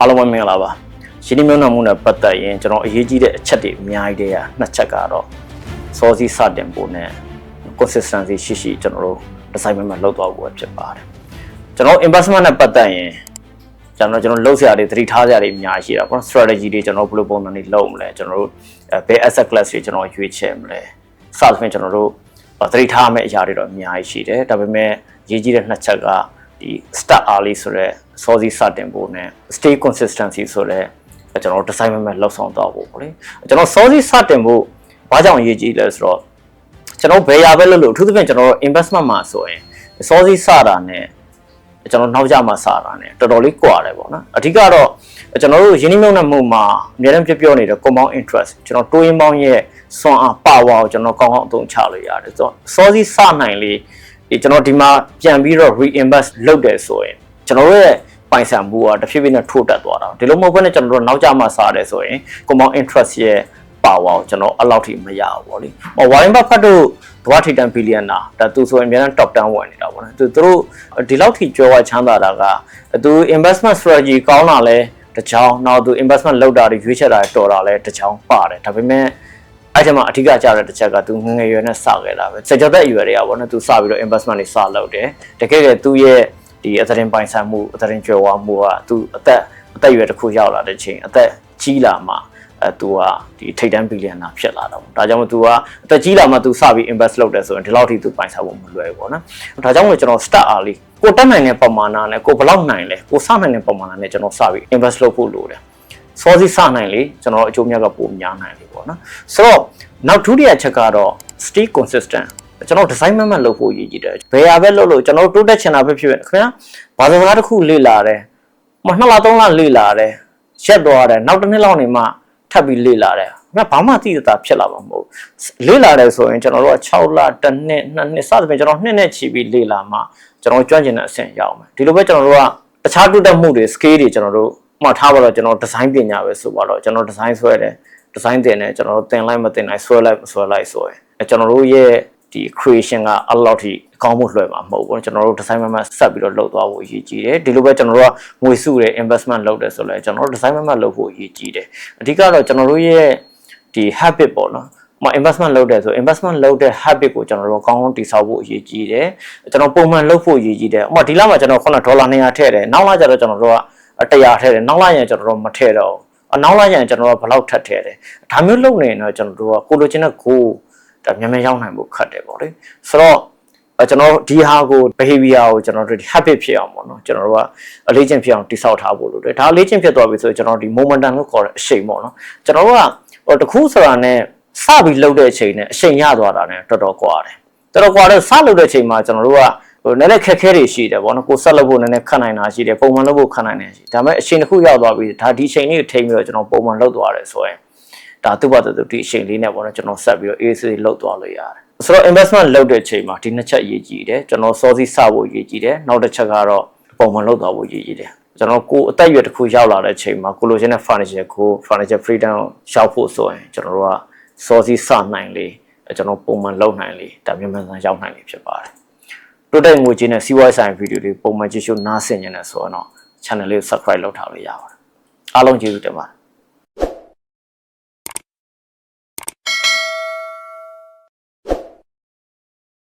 အားလုံးပဲမင်္ဂလာပါရှင်းဒီမျိုးနာမှုနဲ့ပတ်သက်ရင်ကျွန်တော်အရေးကြီးတဲ့အချက်တွေအများကြီးတည်းကနှစ်ချက်ကတော့စောစီစတင်ဖို့နဲ့ consistency ရှိရှိကျွန်တော်တို့ design မှာလောက်သွားဖို့ပဲဖြစ်ပါတယ်ကျွန်တော် investment နဲ့ပတ်သက်ရင်ကျွန်တော်ကျွန်တော်လှုပ်ရှားတွေသတိထားစရာတွေအများကြီးရှိတာပေါ့နော် strategy တွေကျွန်တော်ဘယ်လိုပုံစံတွေလုပ်မလဲကျွန်တော်တို့အဲဘယ် asset class တွေကျွန်တော်ရွေးချယ်မလဲစသဖြင့်ကျွန်တော်တို့သတိထားမယ့်အရာတွေတော့အများကြီးရှိတယ်ဒါပေမဲ့အရေးကြီးတဲ့နှစ်ချက်က ဒီ start early ဆိုတော့စောစီစတင်ဖို့နဲ့ stay consistency ဆိုတော့ကျွန်တော်တို့ design မဲ့လောက်ဆောင်သွားဖို့ပေါ့လေကျွန်တော်စောစီစတင်ဖို့ဘာကြောင့်အရေးကြီးလဲဆိုတော့ကျွန်တော်ဘယ်ရပဲလုပ်လို့အထူးသဖြင့်ကျွန်တော်တို့ investment မှာဆိုရင်စောစီစတာနဲ့ကျွန်တော်နောက်ကျမှစတာနဲ့တော်တော်လေးကွာတယ်ပေါ့နော်အဓိကတော့ကျွန်တော်တို့ယင်းနှိမ့်နှုတ်မှုမှာအများအားပြောပြောနေတဲ့ compound interest ကျွန်တော်တိုးရင်ပေါင်းရဲ့စွမ်းအား power ကိုကျွန်တော်ကောင်းကောင်းအသုံးချလို့ရတယ်ဆိုတော့စောစီစနိုင်လေး ဒီကျွန်တော်ဒီမှာပြန်ပြီးတော့ reinvest လုပ်တယ်ဆိုရင်ကျွန်တော်တို့ရဲ့ပိုင်ဆိုင်မှုကတဖြည်းဖြည်းနဲ့ထိုးတက်သွားတာဒီလိုမဟုတ်ဘဲနဲ့ကျွန်တော်တို့နောက်ကျမှစားတယ်ဆိုရင် compound interest ရဲ့ power ကိုကျွန်တော်အဲ့လောက်ထိမရဘူးဗောလေဟော Warren Buffett တို့ကမ္ဘာထိပ်တန်းဘီလီယံနာဒါသူဆိုရင်အများနဲ့ top 10ဝင်နေတာဗောနော်သူတို့ဒီလောက်ထိကြွယ်ဝချမ်းသာတာကသူ investment strategy ကောင်းတာလဲတစ်ချောင်းနောက်သူ investment လုပ်တာတွေရွေးချယ်တာတွေတော်တာလဲတစ်ချောင်းပါတယ်ဒါပေမဲ့ အဲ့ဒီမှာအထူးကြတဲ့တစ်ချက်ကသူငငယ်ရွယ်နဲ့စခဲ့တာပဲစကြတဲ့ရွယ်တွေကဗောနော်သူစပြီးတော့ investment တွေစလုပ်တယ်တကယ်ကသူရဲ့ဒီအသတင်းပိုင်ဆိုင်မှုအသတင်းကြွယ်ဝမှုကသူအသက်အသက်အရွယ်တစ်ခုရောက်လာတဲ့ချိန်အသက်ကြီးလာမှအဲသူကဒီထိတ်တန်းဘီလီယံနာဖြစ်လာတော့ဒါကြောင့်မို့သူကအသက်ကြီးလာမှ तू စပြီး invest လုပ်တယ်ဆိုရင်ဒီလောက်ထိ तू ပိုင်ဆိုင်ဖို့မလွယ်ဘူးပေါ့နော်ဒါကြောင့်မို့ကျွန်တော် start early ကိုတက်နိုင်တဲ့ပမာဏနဲ့ကိုဘယ်လောက်နိုင်လဲကိုစနိုင်တဲ့ပမာဏနဲ့ကျွန်တော်စပြီး invest လုပ်ဖို့လိုတယ် စောစီစနိုင်လေကျွန်တော်အကျိုးမြတ်ကပိုများနိုင်လေပေါ့နော်ဆိုတော့နောက်ဒုတိယချက်ကတော့ stay consistent ကျွန်တော် design မမှတ်လုပ်ဖို့ရည်ကြည်တယ်ဘယ်ရပဲလုပ်လို့ကျွန်တော်တိုးတက်ချင်တာပဲဖြစ်ဖြစ်ခင်ဗျာဘာသာစကားတစ်ခုလေ့လာတယ်မနှစ်လသုံးလလေ့လာတယ်ရက်သွားတယ်နောက်တစ်နှစ်လောက်နေမှထပ်ပြီးလေ့လာတယ်ငါဘာမှသိတာဖြစ်လာမှာမဟုတ်လေ့လာတယ်ဆိုရင်ကျွန်တော်တို့က6လတစ်နှစ်နှစ်နှစ်စသဖြင့်ကျွန်တော်နှစ်နဲ့ချီပြီးလေ့လာမှကျွန်တော်ကျွမ်းကျင်တဲ့အဆင့်ရောက်မယ်ဒီလိုပဲကျွန်တော်တို့ကတခြားတိုးတက်မှုတွေ scale တွေကျွန်တော်တို့ မှတ်ထားပါတော့ကျွန်တော် design ပညာပဲဆိုပါတော့ကျွန်တော် design ဆွဲတယ် design တင်တယ်ကျွန်တော်တို့တင်လိုက်မတင်လိုက်ဆွဲလိုက်မဆွဲလိုက်ဆိုရင်အဲကျွန်တော်တို့ရဲ့ဒီ creation ကအဲ့လောက်ထိအကောင်းမှုလွှဲမှာမဟုတ်ဘူးကျွန်တော်တို့ design မှမှဆက်ပြီးတော့လုပ်သွားဖို့အရေးကြီးတယ်ဒီလိုပဲကျွန်တော်တို့ကငွေစုတယ် investment လုပ်တယ်ဆိုလဲကျွန်တော်တို့ design မှမှလုပ်ဖို့အရေးကြီးတယ်အဓိကတော့ကျွန်တော်တို့ရဲ့ဒီ habit ပေါ့နော်မ investment လုပ်တယ်ဆို investment လုပ်တဲ့ habit ကိုကျွန်တော်တို့ကောင်းကောင်းတည်ဆောက်ဖို့အရေးကြီးတယ်ကျွန်တော်ပုံမှန်လုပ်ဖို့အရေးကြီးတယ်ဥပမာဒီလမှာကျွန်တော်ခုနဒေါ်လာ200ထည့်တယ်နောက်လကျတော့ကျွန်တော်တို့က 100ထည့်တယ်နောက်လကျရင်ကျွန်တော်တို့မထည့်တော့ဘူးအနောက်လိုက်ရင်ကျွန်တော်တို့ဘယ်လောက်ထပ်ထည့်တယ်ဒါမျိုးလုပ်နေရင်တော့ကျွန်တော်တို့ကကိုလိုချင်တဲ့ goal ဒါမြန်မြန်ရောက်နိုင်ဖို့ခက်တယ်ပေါ့လေဆိုတော့ကျွန်တော်ဒီဟာကို behavior ကိုကျွန်တော်တို့ habit ဖြစ်အောင်ပေါ့နော်ကျွန်တော်တို့ကအလေးချင်းဖြစ်အောင်တိဆောက်ထားဖို့လိုတယ်ဒါအလေးချင်းဖြစ်သွားပြီဆိုရင်ကျွန်တော်ဒီ momentum လို့ခေါ်တဲ့အရှိန်ပေါ့နော်ကျွန်တော်တို့ကဟိုတခုဆိုတာနဲ့စပြီးလှုပ်တဲ့အချိန်နဲ့အရှိန်ရသွားတာနဲ့တော်တော်ကွာတယ်တော်တော်ကွာတဲ့စလှုပ်တဲ့အချိန်မှာကျွန်တော်တို့က ဟိုနည်းနည်းခက်ခဲတွေရှိတယ်ဗောနော်ကိုဆက်လုပ်ဖို့နည်းနည်းခက်နိုင်တာရှိတယ်ပုံမှန်လုပ်ဖို့ခက်နိုင်တယ်ရှိဒါပေမဲ့အချိန်တစ်ခုရောက်သွားပြီဒါဒီအချိန်လေးကိုထိန်းပြီးတော့ကျွန်တော်ပုံမှန်လုပ်သွားတယ်ဆိုရင်ဒါသူ့ဘာသူဒီအချိန်လေးနဲ့ဗောနော်ကျွန်တော်ဆက်ပြီးတော့ AC လုပ်သွားလို့ရတယ်ဆိုတော့ investment လုပ်တဲ့အချိန်မှာဒီနှစ်ချက်အရေးကြီးတယ်ကျွန်တော်စောစီစဖို့အရေးကြီးတယ်နောက်တစ်ချက်ကတော့ပုံမှန်လုပ်သွားဖို့အရေးကြီးတယ်ကျွန်တော်ကိုအသက်အရွယ်တစ်ခုရောက်လာတဲ့အချိန်မှာကိုလိုချင်တဲ့ furniture ကို furniture freedom ရှောက်ဖို့ဆိုရင်ကျွန်တော်တို့ကစောစီစနိုင်လေကျွန်တော်ပုံမှန်လုပ်နိုင်လေဒါမြန်မြန်ဆန်ရောက်နိုင်လေဖြစ်ပါတယ် တိုးတက်ငွေချင်းနဲ့စီးပွားရေးဆိုင်ဗီဒီယိုတွေပုံမှန်ကြည့်ရှုနားဆင်နေတယ်ဆိုတော့ channel လေးကို subscribe လုပ်ထားလို့ရပါတယ်အားလုံးကျေးဇူးတင်ပါတယ်